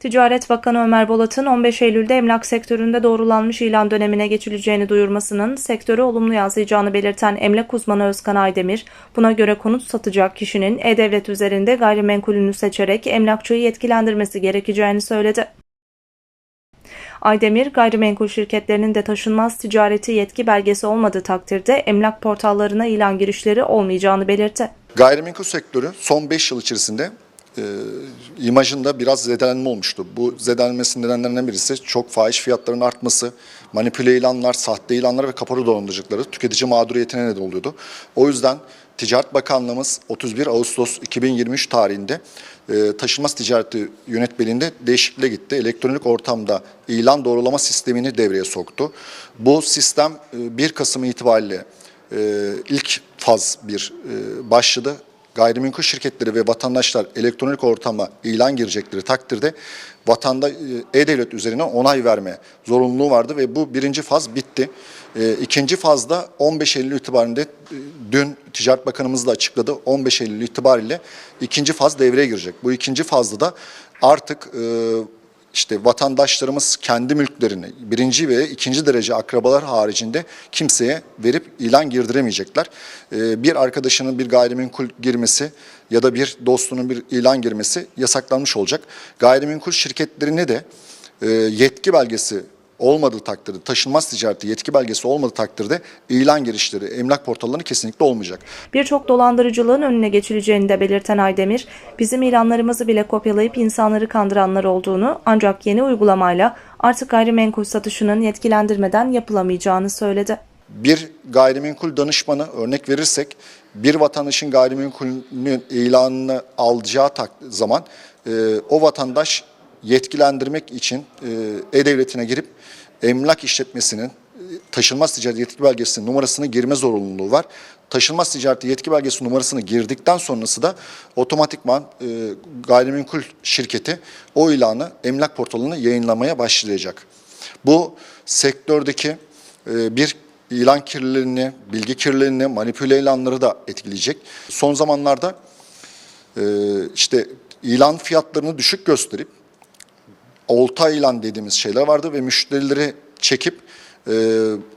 Ticaret Bakanı Ömer Bolat'ın 15 Eylül'de emlak sektöründe doğrulanmış ilan dönemine geçileceğini duyurmasının sektörü olumlu yansıyacağını belirten emlak uzmanı Özkan Aydemir, buna göre konut satacak kişinin e-devlet üzerinde gayrimenkulünü seçerek emlakçıyı yetkilendirmesi gerekeceğini söyledi. Aydemir, gayrimenkul şirketlerinin de taşınmaz ticareti yetki belgesi olmadığı takdirde emlak portallarına ilan girişleri olmayacağını belirtti. Gayrimenkul sektörü son 5 yıl içerisinde e, imajında biraz zedelenme olmuştu. Bu zedelenmesinin nedenlerinden birisi çok fahiş fiyatlarının artması, manipüle ilanlar, sahte ilanlar ve kapora dolandırıcılıkları tüketici mağduriyetine neden oluyordu. O yüzden Ticaret Bakanlığımız 31 Ağustos 2023 tarihinde e, taşınmaz ticareti yönetmeliğinde değişikliğe gitti. Elektronik ortamda ilan doğrulama sistemini devreye soktu. Bu sistem e, 1 Kasım itibariyle e, ilk faz bir e, başladı. Gayrimenkul şirketleri ve vatandaşlar elektronik ortama ilan girecekleri takdirde vatanda e, e-devlet üzerinden onay verme zorunluluğu vardı ve bu birinci faz bitti. E, ikinci fazda 15 Eylül itibariyle e, dün Ticaret Bakanımız da açıkladı 15 Eylül itibariyle ikinci faz devreye girecek. Bu ikinci fazda da artık e, işte vatandaşlarımız kendi mülklerini birinci ve ikinci derece akrabalar haricinde kimseye verip ilan girdiremeyecekler. Ee, Bir arkadaşının bir gayrimenkul girmesi ya da bir dostunun bir ilan girmesi yasaklanmış olacak. Gayrimenkul şirketlerine de e, yetki belgesi olmadığı takdirde, taşınmaz ticareti yetki belgesi olmadığı takdirde ilan girişleri, emlak portallarının kesinlikle olmayacak. Birçok dolandırıcılığın önüne geçileceğini de belirten Aydemir, bizim ilanlarımızı bile kopyalayıp insanları kandıranlar olduğunu ancak yeni uygulamayla artık gayrimenkul satışının yetkilendirmeden yapılamayacağını söyledi. bir gayrimenkul danışmanı örnek verirsek bir vatandaşın gayrimenkulünün ilanını alacağı zaman e, o vatandaş yetkilendirmek için e, e-devletine girip emlak işletmesinin e, taşınmaz ticaret yetki belgesinin numarasını girme zorunluluğu var. Taşınmaz ticaret yetki belgesi numarasını girdikten sonrası da otomatikman e, gayrimenkul şirketi o ilanı emlak portalına yayınlamaya başlayacak. Bu sektördeki e, bir ilan kirliliğini, bilgi kirliliğini, manipüle ilanları da etkileyecek. Son zamanlarda e, işte ilan fiyatlarını düşük gösterip olta ilan dediğimiz şeyler vardı ve müşterileri çekip e,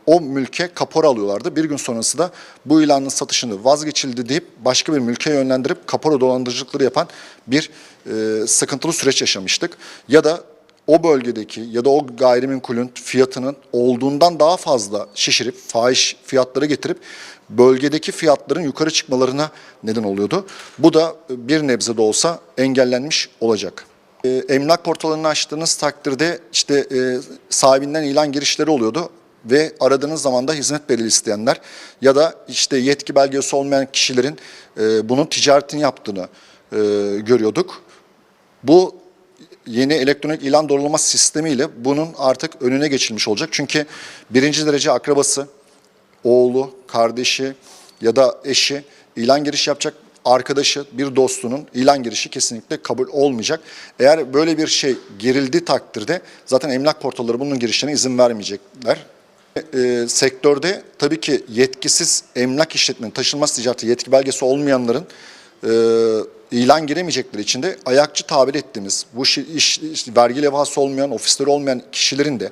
o mülke kapora alıyorlardı. Bir gün sonrası da bu ilanın satışını vazgeçildi deyip başka bir mülke yönlendirip kapora dolandırıcılıkları yapan bir e, sıkıntılı süreç yaşamıştık. Ya da o bölgedeki ya da o gayrimenkulün fiyatının olduğundan daha fazla şişirip fahiş fiyatları getirip bölgedeki fiyatların yukarı çıkmalarına neden oluyordu. Bu da bir nebze de olsa engellenmiş olacak. E, Emlak portalını açtığınız takdirde işte e, sahibinden ilan girişleri oluyordu ve aradığınız zaman da hizmet bedeli isteyenler ya da işte yetki belgesi olmayan kişilerin e, bunun ticaretini yaptığını görüyorduk. Bu yeni elektronik ilan doğrulama sistemiyle bunun artık önüne geçilmiş olacak. Çünkü birinci derece akrabası, oğlu, kardeşi ya da eşi ilan giriş yapacak arkadaşı, bir dostunun ilan girişi kesinlikle kabul olmayacak. Eğer böyle bir şey girildi takdirde zaten emlak portalları bunun girişine izin vermeyecekler. E, sektörde tabii ki yetkisiz emlak işletmenin taşınmaz ticareti yetki belgesi olmayanların e, ilan giremeyecekleri için de ayakçı tabir ettiğimiz bu şi- iş, iş- vergi levhası olmayan, ofisleri olmayan kişilerin de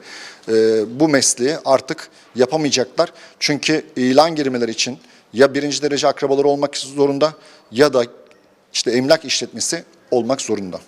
e, bu mesleği artık yapamayacaklar. Çünkü ilan girmeleri için ya birinci derece akrabaları olmak zorunda ya da işte emlak işletmesi olmak zorunda.